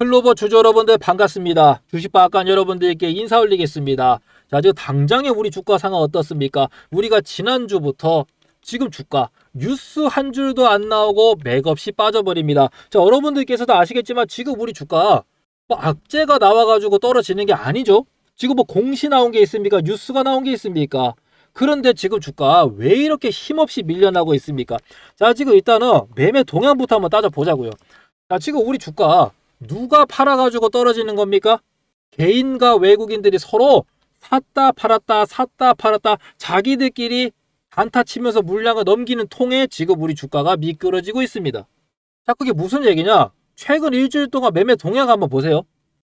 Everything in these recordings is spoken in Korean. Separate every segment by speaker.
Speaker 1: 클로버 주주 여러분들 반갑습니다. 주식박간 여러분들께 인사 올리겠습니다. 자, 지금 당장의 우리 주가 상황 어떻습니까? 우리가 지난주부터 지금 주가 뉴스 한 줄도 안 나오고 맥없이 빠져버립니다. 자, 여러분들께서도 아시겠지만 지금 우리 주가 뭐 악재가 나와가지고 떨어지는 게 아니죠. 지금 뭐 공시 나온 게 있습니까? 뉴스가 나온 게 있습니까? 그런데 지금 주가 왜 이렇게 힘없이 밀려나고 있습니까? 자, 지금 일단은 매매 동향부터 한번 따져보자고요. 자, 지금 우리 주가 누가 팔아가지고 떨어지는 겁니까? 개인과 외국인들이 서로 샀다 팔았다 샀다 팔았다 자기들끼리 단타 치면서 물량을 넘기는 통에 지금 우리 주가가 미끄러지고 있습니다. 자, 그게 무슨 얘기냐? 최근 일주일 동안 매매 동향 한번 보세요.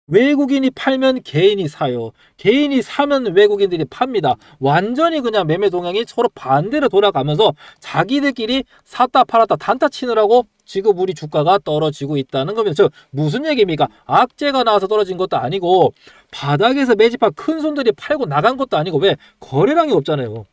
Speaker 1: 외국인이 팔면 개인이 사요. 개인이 사면 외국인들이 팝니다. 완전히 그냥 매매 동향이 서로 반대로 돌아가면서 자기들끼리 샀다 팔았다 단타 치느라고 지금 우리 주가가 떨어지고 있다는 겁니다. 즉 무슨 얘기입니까? 악재가 나와서 떨어진 것도 아니고 바닥에서 매집한 큰 손들이 팔고 나간 것도 아니고 왜 거래량이 없잖아요.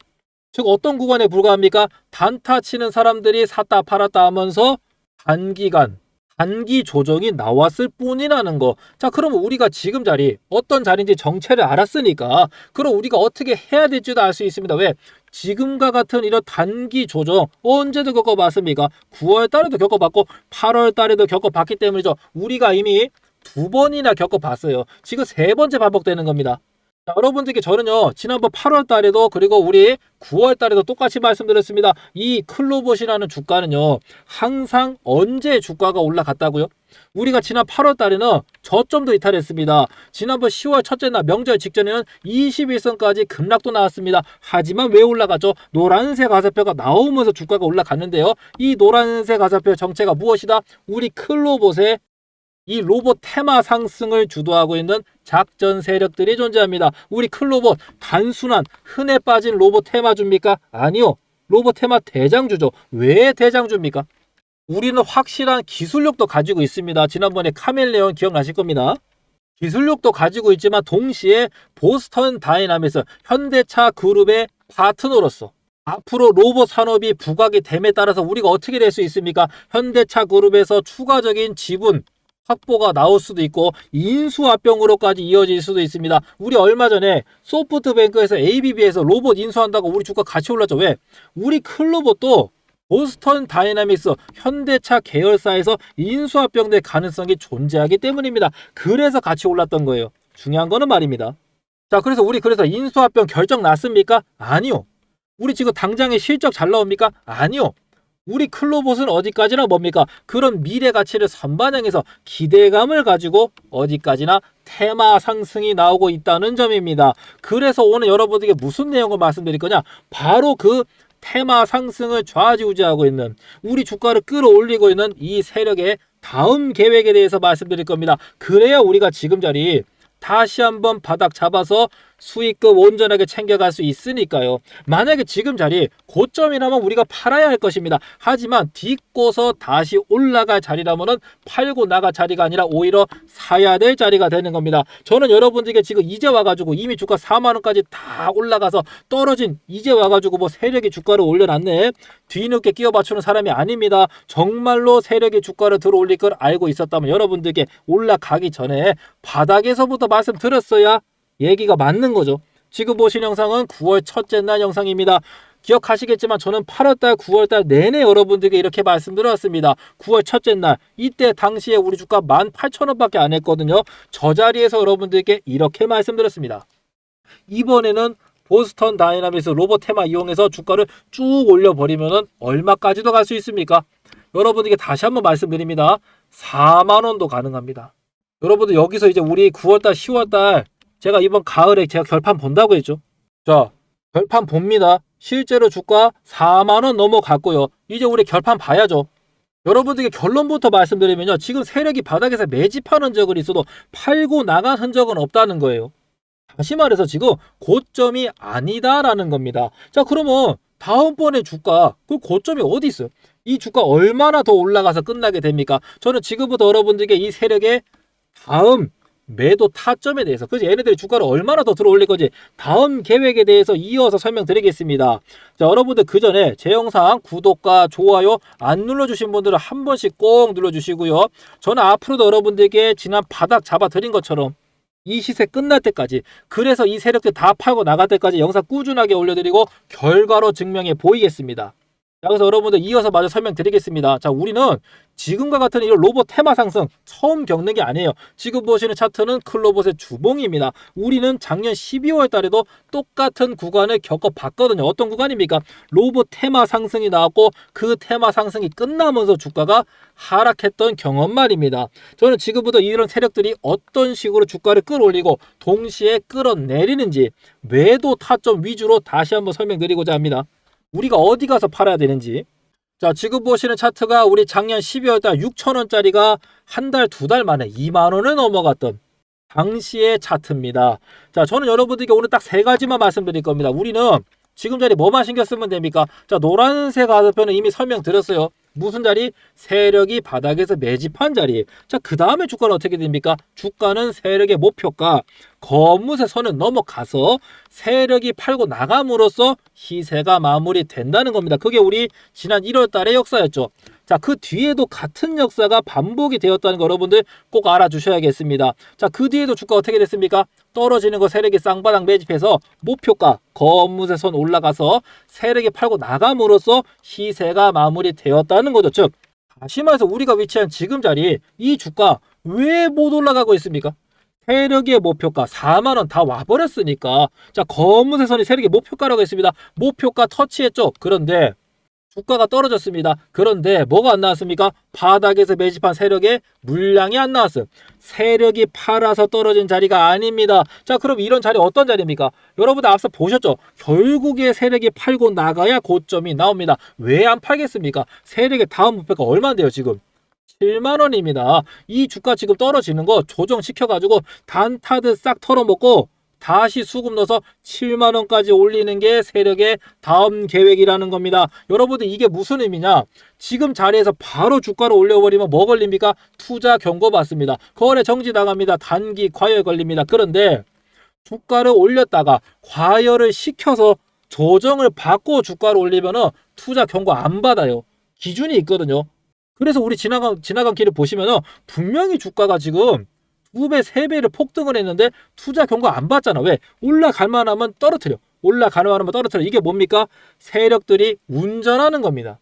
Speaker 1: 즉 어떤 구간에 불과합니까? 단타 치는 사람들이 샀다 팔았다 하면서 단기간 단기 조정이 나왔을 뿐이라는 거. 자, 그럼 우리가 지금 자리 어떤 자리인지 정체를 알았으니까 그럼 우리가 어떻게 해야 될지도 알 수 있습니다. 왜? 지금과 같은 이런 단기 조정 언제도 겪어봤습니까? 9월 달에도 겪어봤고 8월 달에도 겪어봤기 때문이죠. 우리가 이미 두 번이나 겪어봤어요. 지금 세 번째 반복되는 겁니다. 자, 여러분들께 저는요 지난번 8월 달에도 그리고 우리 9월 달에도 똑같이 말씀드렸습니다. 이 클로봇이라는 주가는요 항상 언제 주가가 올라갔다고요? 우리가 지난 8월 달에는 저점도 이탈했습니다. 지난번 10월 첫째 날 명절 직전에는 21선까지 급락도 나왔습니다. 하지만 왜 올라갔죠? 노란색 가사표가 나오면서 주가가 올라갔는데요. 이 노란색 가사표 정체가 무엇이다? 우리 클로봇의 이 로봇 테마 상승을 주도하고 있는 작전 세력들이 존재합니다. 우리 클로봇 단순한 흔해 빠진 로봇 테마주입니까? 아니요. 로봇 테마 대장주죠. 왜 대장주입니까? 우리는 확실한 기술력도 가지고 있습니다. 지난번에 카멜레온 기억나실 겁니다. 기술력도 가지고 있지만 동시에 보스턴 다이나믹스 현대차 그룹의 파트너로서 앞으로 로봇 산업이 부각이 됨에 따라서 우리가 어떻게 될 수 있습니까? 현대차 그룹에서 추가적인 지분 확보가 나올 수도 있고 인수합병으로까지 이어질 수도 있습니다. 우리 얼마 전에 소프트뱅크에서 ABB에서 로봇 인수한다고 우리 주가 같이 올랐죠. 왜? 우리 클로봇도 보스턴 다이나믹스 현대차 계열사에서 인수합병될 가능성이 존재하기 때문입니다. 그래서 같이 올랐던 거예요. 중요한 거는 말입니다. 자, 그래서 우리 그래서 인수합병 결정 났습니까? 아니요. 우리 지금 당장에 실적 잘 나옵니까? 아니요. 우리 클로봇은 어디까지나 뭡니까? 그런 미래 가치를 선반영해서 기대감을 가지고 어디까지나 테마 상승이 나오고 있다는 점입니다. 그래서 오늘 여러분들에게 무슨 내용을 말씀드릴 거냐? 바로 그 테마 상승을 좌지우지하고 있는 우리 주가를 끌어올리고 있는 이 세력의 다음 계획에 대해서 말씀드릴 겁니다. 그래야 우리가 지금 자리 다시 한번 바닥 잡아서 수익금 온전하게 챙겨갈 수 있으니까요. 만약에 지금 자리 고점이라면 우리가 팔아야 할 것입니다. 하지만 딛고서 다시 올라갈 자리라면은 팔고 나갈 자리가 아니라 오히려 사야 될 자리가 되는 겁니다. 저는 여러분들에게 지금 이제 와가지고 이미 주가 4만 원까지 다 올라가서 떨어진 이제 와가지고 뭐 세력이 주가를 올려놨네. 뒤늦게 끼워 맞추는 사람이 아닙니다. 정말로 세력이 주가를 들어 올릴 걸 알고 있었다면 여러분들께 올라가기 전에 바닥에서부터 말씀드렸어야 얘기가 맞는 거죠. 지금 보신 영상은 9월 첫째 날 영상입니다. 기억하시겠지만 저는 8월달, 9월달 내내 여러분들께 이렇게 말씀드렸습니다. 9월 첫째 날 이때 당시에 우리 주가 18,000원밖에 안 했거든요. 저 자리에서 여러분들께 이렇게 말씀드렸습니다. 이번에는 보스턴 다이나믹스 로봇 테마 이용해서 주가를 쭉 올려버리면 얼마까지도 갈 수 있습니까? 여러분들께 다시 한번 말씀드립니다. 4만 원도 가능합니다. 여러분들 여기서 이제 우리 9월달, 10월달 제가 이번 가을에 제가 결판 본다고 했죠. 자, 결판 봅니다. 실제로 주가 4만 원 넘어갔고요. 이제 우리 결판 봐야죠. 여러분들께 결론부터 말씀드리면요. 지금 세력이 바닥에서 매집하는 적은 있어도 팔고 나간 흔적은 없다는 거예요. 다시 말해서 지금 고점이 아니다라는 겁니다. 자, 그러면 다음번에 주가 그 고점이 어디 있어요? 이 주가 얼마나 더 올라가서 끝나게 됩니까? 저는 지금부터 여러분들께 이 세력의 다음 매도 타점에 대해서 그래서 얘네들이 주가를 얼마나 더 들어올릴 건지 다음 계획에 대해서 이어서 설명드리겠습니다. 자 여러분들 그 전에 제 영상 구독과 좋아요 안 눌러주신 분들은 한 번씩 꼭 눌러주시고요. 저는 앞으로도 여러분들께 지난 바닥 잡아드린 것처럼 이 시세 끝날 때까지 그래서 이 세력들 다 팔고 나갈 때까지 영상 꾸준하게 올려드리고 결과로 증명해 보이겠습니다. 자, 그래서 여러분들 이어서 마저 설명드리겠습니다. 자, 우리는 지금과 같은 이런 로봇 테마 상승 처음 겪는 게 아니에요. 지금 보시는 차트는 클로봇의 주봉입니다. 우리는 작년 12월 달에도 똑같은 구간을 겪어봤거든요. 어떤 구간입니까? 로봇 테마 상승이 나왔고 그 테마 상승이 끝나면서 주가가 하락했던 경험 말입니다. 저는 지금부터 이런 세력들이 어떤 식으로 주가를 끌어올리고 동시에 끌어내리는지 매도 타점 위주로 다시 한번 설명드리고자 합니다. 우리가 어디 가서 팔아야 되는지. 자, 지금 보시는 차트가 우리 작년 12월 달 6천원짜리가 한 달, 두 달 만에 2만원을 넘어갔던 당시의 차트입니다. 자, 저는 여러분들께 오늘 딱 세 가지만 말씀드릴 겁니다. 우리는 지금 자리 뭐만 신경 쓰면 됩니까? 자, 노란색 가격표는 이미 설명드렸어요. 무슨 자리? 세력이 바닥에서 매집한 자리. 자, 그 다음에 주가는 어떻게 됩니까? 주가는 세력의 목표가 거뭇의 선을 넘어가서 세력이 팔고 나감으로써 시세가 마무리된다는 겁니다. 그게 우리 지난 1월 달의 역사였죠. 자, 그 뒤에도 같은 역사가 반복이 되었다는 거 여러분들 꼭 알아주셔야겠습니다. 자, 그 뒤에도 주가 어떻게 됐습니까? 떨어지는 거 세력이 쌍바닥 매집해서 목표가 거뭇의 선 올라가서 세력이 팔고 나감으로써 시세가 마무리되었다는 거죠. 즉, 다시 말해서 우리가 위치한 지금 자리 이 주가 왜 못 올라가고 있습니까? 세력의 목표가 4만 원 다 와버렸으니까 자 검은색 선이 세력의 목표가라고 했습니다. 목표가 터치했죠. 그런데 주가가 떨어졌습니다. 그런데 뭐가 안 나왔습니까? 바닥에서 매집한 세력의 물량이 안 나왔어요. 세력이 팔아서 떨어진 자리가 아닙니다. 자 그럼 이런 자리 어떤 자리입니까? 여러분들 앞서 보셨죠? 결국에 세력이 팔고 나가야 고점이 나옵니다. 왜 안 팔겠습니까? 세력의 다음 목표가 얼마인데요 지금? 7만 원입니다. 이 주가 지금 떨어지는 거 조정시켜가지고 단타드 싹 털어먹고 다시 수급 넣어서 7만 원까지 올리는 게 세력의 다음 계획이라는 겁니다. 여러분들 이게 무슨 의미냐? 지금 자리에서 바로 주가를 올려버리면 뭐 걸립니까? 투자 경고 받습니다. 거래 정지 나갑니다. 단기 과열 걸립니다. 그런데 주가를 올렸다가 과열을 시켜서 조정을 받고 주가를 올리면은 투자 경고 안 받아요. 기준이 있거든요. 그래서 우리 지나간 지나간 길을 보시면은 분명히 주가가 지금 두 배, 세 배를 폭등을 했는데 투자 경고 안 받잖아. 왜? 올라갈 만하면 떨어뜨려. 올라갈 만하면 떨어뜨려. 이게 뭡니까? 세력들이 운전하는 겁니다.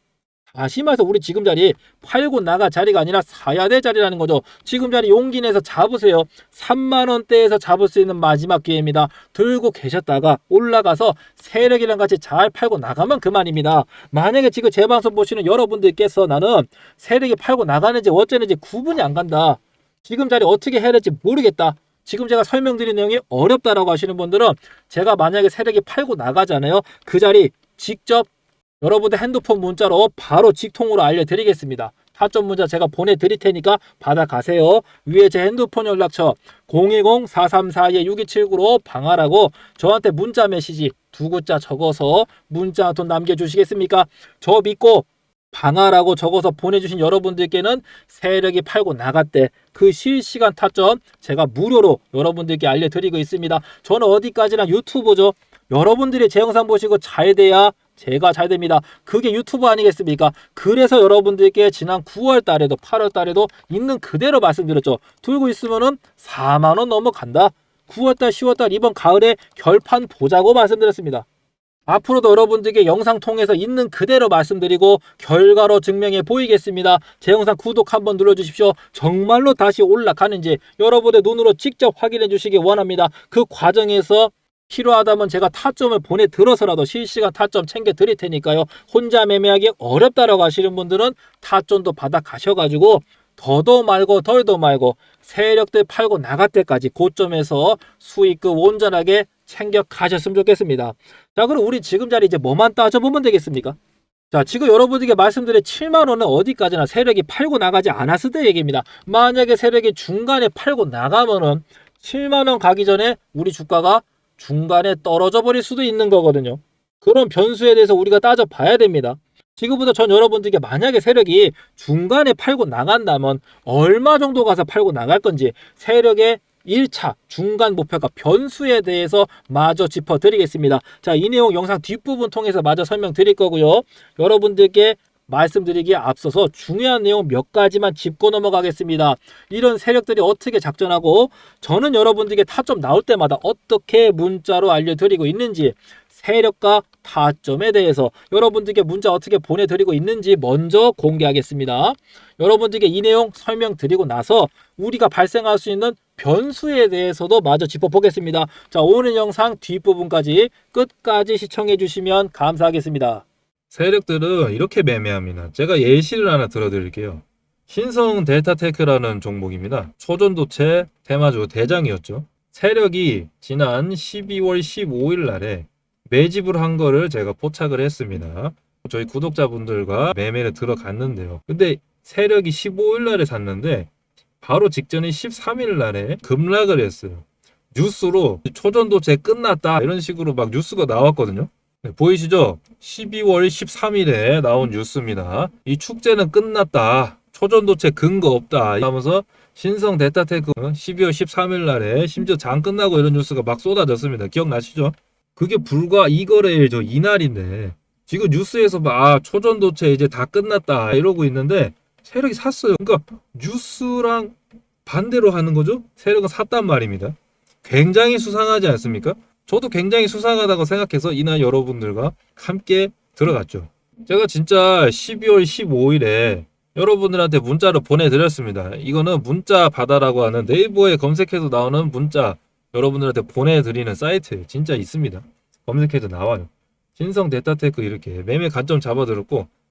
Speaker 1: 다시 말해서 우리 지금 자리 팔고 나갈 자리가 아니라 사야 될 자리라는 거죠. 지금 자리 용기 내서 잡으세요. 3만 원대에서 잡을 수 있는 마지막 기회입니다. 들고 계셨다가 올라가서 세력이랑 같이 잘 팔고 나가면 그만입니다. 만약에 지금 제 방송 보시는 여러분들께서 나는 세력이 팔고 나가는지 어쩌는지 구분이 안 간다. 지금 자리 어떻게 해야 될지 모르겠다. 지금 제가 설명드린 내용이 어렵다라고 하시는 분들은 제가 만약에 세력이 팔고 나가잖아요. 그 자리 직접 여러분들 핸드폰 문자로 바로 직통으로 알려드리겠습니다. 타점 문자 제가 보내드릴 테니까 받아가세요. 위에 제 핸드폰 연락처 010-434-6279로 방하라고 저한테 문자 메시지 두 글자 적어서 문자 한통 남겨주시겠습니까? 저 믿고 방하라고 적어서 보내주신 여러분들께는 세력이 팔고 나갔대 그 실시간 타점 제가 무료로 여러분들께 알려드리고 있습니다. 저는 어디까지나 유튜브죠. 여러분들이 제 영상 보시고 잘 돼야 제가 잘 됩니다. 그게 유튜브 아니겠습니까? 그래서 여러분들께 지난 9월 달에도 8월 달에도 있는 그대로 말씀드렸죠. 들고 있으면은 4만 원 넘어간다. 9월 달, 10월 달 이번 가을에 결판 보자고 말씀드렸습니다. 앞으로도 여러분들께 영상 통해서 있는 그대로 말씀드리고 결과로 증명해 보이겠습니다. 제 영상 구독 한번 눌러주십시오. 정말로 다시 올라가는지 여러분의 눈으로 직접 확인해 주시기 원합니다. 그 과정에서 필요하다면 제가 타점을 보내들어서라도 실시간 타점 챙겨 드릴 테니까요. 혼자 매매하기 어렵다라고 하시는 분들은 타점도 받아 가셔가지고 더도 말고 덜도 말고 세력들 팔고 나갈 때까지 고점에서 수익금 온전하게 챙겨 가셨으면 좋겠습니다. 자, 그럼 우리 지금 자리 이제 뭐만 따져보면 되겠습니까? 자, 지금 여러분들께 말씀드린 7만 원은 어디까지나 세력이 팔고 나가지 않았을 때 얘기입니다. 만약에 세력이 중간에 팔고 나가면은 7만 원 가기 전에 우리 주가가 중간에 떨어져 버릴 수도 있는 거거든요. 그런 변수에 대해서 우리가 따져 봐야 됩니다. 지금부터 전 여러분들께 만약에 세력이 중간에 팔고 나간다면 얼마 정도 가서 팔고 나갈 건지 세력의 1차 중간 목표가 변수에 대해서 마저 짚어드리겠습니다. 자, 이 내용 영상 뒷부분 통해서 마저 설명드릴 거고요. 여러분들께 말씀드리기에 앞서서 중요한 내용 몇 가지만 짚고 넘어가겠습니다. 이런 세력들이 어떻게 작전하고 저는 여러분들에게 타점 나올 때마다 어떻게 문자로 알려드리고 있는지 세력과 타점에 대해서 여러분들께 문자 어떻게 보내드리고 있는지 먼저 공개하겠습니다. 여러분들께 이 내용 설명드리고 나서 우리가 발생할 수 있는 변수에 대해서도 마저 짚어보겠습니다. 자, 오늘 영상 뒷부분까지 끝까지 시청해 주시면 감사하겠습니다.
Speaker 2: 세력들은 이렇게 매매합니다. 제가 예시를 하나 들어드릴게요. 신성 델타테크라는 종목입니다. 초전도체 테마주 대장이었죠. 세력이 지난 12월 15일 날에 매집을 한 거를 제가 포착을 했습니다. 저희 구독자분들과 매매를 들어갔는데요. 근데 세력이 15일 날에 샀는데 바로 직전인 13일 날에 급락을 했어요. 뉴스로 초전도체 끝났다 이런 식으로 막 뉴스가 나왔거든요. 네, 보이시죠? 12월 13일에 나온 뉴스입니다. 이 축제는 끝났다. 초전도체 근거 없다. 하면서 신성 데타테크 12월 13일 날에 심지어 장 끝나고 이런 뉴스가 막 쏟아졌습니다. 기억나시죠? 그게 불과 이거래일 저 이날인데 지금 뉴스에서 막 아, 초전도체 이제 다 끝났다 이러고 있는데 세력이 샀어요. 그러니까 뉴스랑 반대로 하는 거죠? 세력은 샀단 말입니다. 굉장히 수상하지 않습니까? 저도 굉장히 수상하다고 생각해서 이날 여러분들과 함께 들어갔죠. 제가 진짜 12월 15일에 여러분들한테 문자를 보내드렸습니다. 이거는 문자 바다라고 하는 네이버에 검색해도 나오는 문자 여러분들한테 보내드리는 사이트 진짜 있습니다. 검색해도 나와요. 신성 데타테크 이렇게 매매 관점 잡아들었고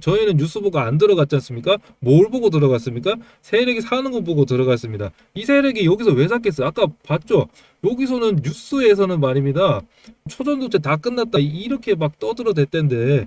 Speaker 2: 저희는 뉴스 보고 안 들어갔지 않습니까? 뭘 보고 들어갔습니까? 세력이 사는 거 보고 들어갔습니다. 이 세력이 여기서 왜 샀겠어요? 아까 봤죠? 여기서는 뉴스에서는 말입니다. 초전도체 다 끝났다. 이렇게 막 떠들어댔던데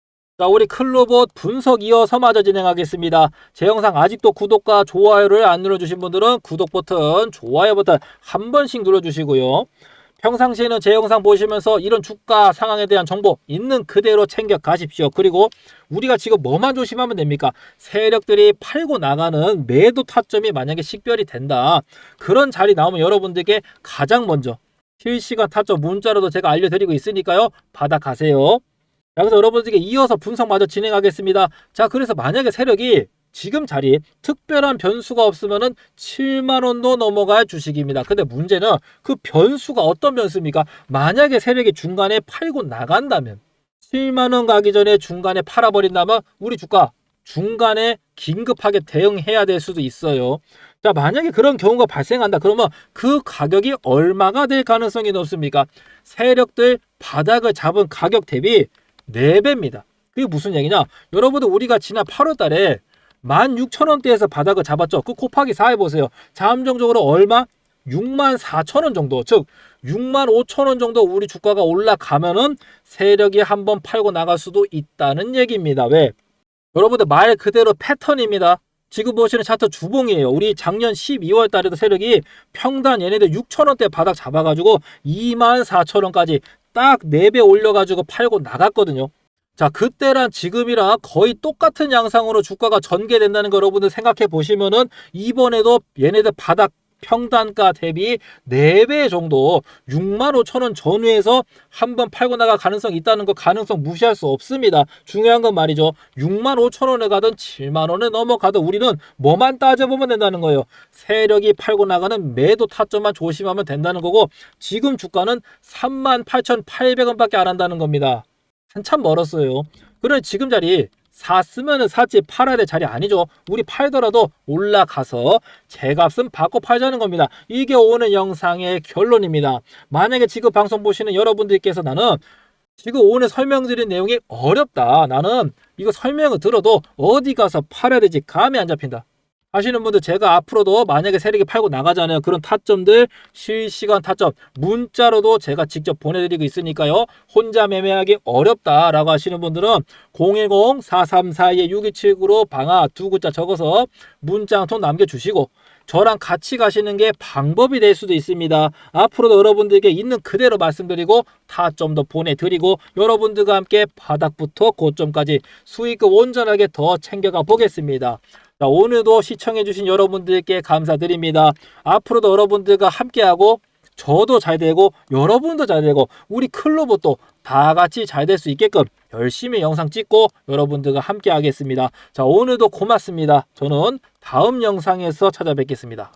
Speaker 1: 자, 우리 클로봇 분석 이어서 마저 진행하겠습니다. 제 영상 아직도 구독과 좋아요를 안 눌러주신 분들은 구독 버튼, 좋아요 버튼 한 번씩 눌러주시고요. 평상시에는 제 영상 보시면서 이런 주가 상황에 대한 정보 있는 그대로 챙겨 가십시오. 그리고 우리가 지금 뭐만 조심하면 됩니까? 세력들이 팔고 나가는 매도 타점이 만약에 식별이 된다. 그런 자리 나오면 여러분들께 가장 먼저 실시간 타점 문자로도 제가 알려드리고 있으니까요. 받아가세요. 자, 그래서 여러분들께 이어서 분석마저 진행하겠습니다. 자, 그래서 만약에 세력이 지금 자리 특별한 변수가 없으면은 7만 원도 넘어갈 주식입니다. 근데 문제는 그 변수가 어떤 변수입니까? 만약에 세력이 중간에 팔고 나간다면 7만 원 가기 전에 중간에 팔아 버린다면 우리 주가 중간에 긴급하게 대응해야 될 수도 있어요. 자, 만약에 그런 경우가 발생한다. 그러면 그 가격이 얼마가 될 가능성이 높습니까? 세력들 바닥을 잡은 가격 대비 4배입니다. 그게 무슨 얘기냐? 여러분들 우리가 지난 8월 달에 16,000원대에서 바닥을 잡았죠. 그 곱하기 4 해보세요. 잠정적으로 얼마? 6만 4천 원 정도, 즉 6만 5천 원 정도 우리 주가가 올라가면은 세력이 한번 팔고 나갈 수도 있다는 얘기입니다. 왜? 여러분들 말 그대로 패턴입니다. 지금 보시는 차트 주봉이에요. 우리 작년 12월 달에도 세력이 평단 얘네들 6천 원대 바닥 잡아가지고 2만 4천 원까지 딱 4배 올려가지고 팔고 나갔거든요. 자, 그때랑 지금이랑 거의 똑같은 양상으로 주가가 전개된다는 거 여러분들 생각해 보시면은 이번에도 얘네들 바닥 평단가 대비 4배 정도 6만 5천 원 전후에서 한번 팔고 나갈 가능성이 있다는 거 가능성 무시할 수 없습니다. 중요한 건 말이죠. 6만 5천 원에 가든 7만 원에 넘어가든 우리는 뭐만 따져보면 된다는 거예요. 세력이 팔고 나가는 매도 타점만 조심하면 된다는 거고 지금 주가는 3만 8,800원밖에 안 한다는 겁니다. 한참 멀었어요. 그래 지금 자리 샀으면은 샀지 팔아야 될 자리 아니죠. 우리 팔더라도 올라가서 제값은 받고 팔자는 겁니다. 이게 오늘 영상의 결론입니다. 만약에 지금 방송 보시는 여러분들께서 나는 지금 오늘 설명드린 내용이 어렵다. 나는 이거 설명을 들어도 어디 가서 팔아야 될지 감이 안 잡힌다. 하시는 분들 제가 앞으로도 만약에 세력이 팔고 나가잖아요. 그런 타점들 실시간 타점 문자로도 제가 직접 보내드리고 있으니까요. 혼자 매매하기 어렵다라고 하시는 분들은 010-4342-6279로 방아 두 글자 적어서 문자 한 통 남겨주시고 저랑 같이 가시는 게 방법이 될 수도 있습니다. 앞으로도 여러분들께 있는 그대로 말씀드리고 타점도 보내드리고 여러분들과 함께 바닥부터 고점까지 수익을 온전하게 더 챙겨가 보겠습니다. 자, 오늘도 시청해주신 여러분들께 감사드립니다. 앞으로도 여러분들과 함께하고 저도 잘 되고 여러분도 잘 되고 우리 클로봇도 다 같이 잘 될 수 있게끔 열심히 영상 찍고 여러분들과 함께 하겠습니다. 자, 오늘도 고맙습니다. 저는 다음 영상에서 찾아뵙겠습니다.